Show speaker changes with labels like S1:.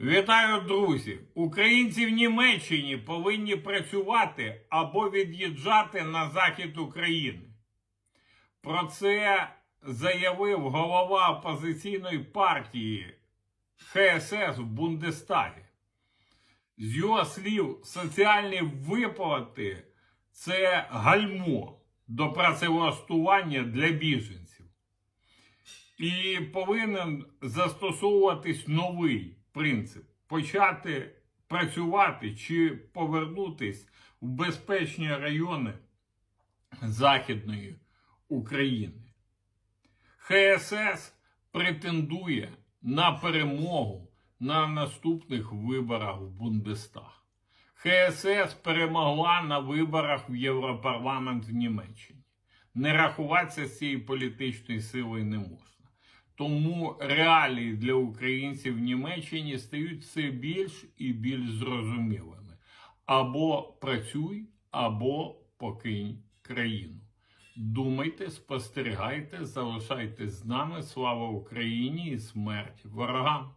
S1: Вітаю, друзі! Українці в Німеччині повинні працювати або від'їжджати на захід України. Про це заявив голова опозиційної партії ХСС в Бундестагі. З його слів, соціальні виплати це гальмо до працевлаштування для біженців. І повинен застосовуватись новий принцип почати працювати чи повернутись в безпечні райони Західної України. ХСС претендує на перемогу на наступних виборах в Бундестаг. ХСС перемогла на виборах в Європарламент в Німеччині. Не рахуватися з цією політичною силою не можна. Тому реалії для українців в Німеччині стають все більш і більш зрозумілими. Або працюй, або покинь країну. Думайте, спостерігайте, залишайтесь з нами. Слава Україні і смерть ворогам!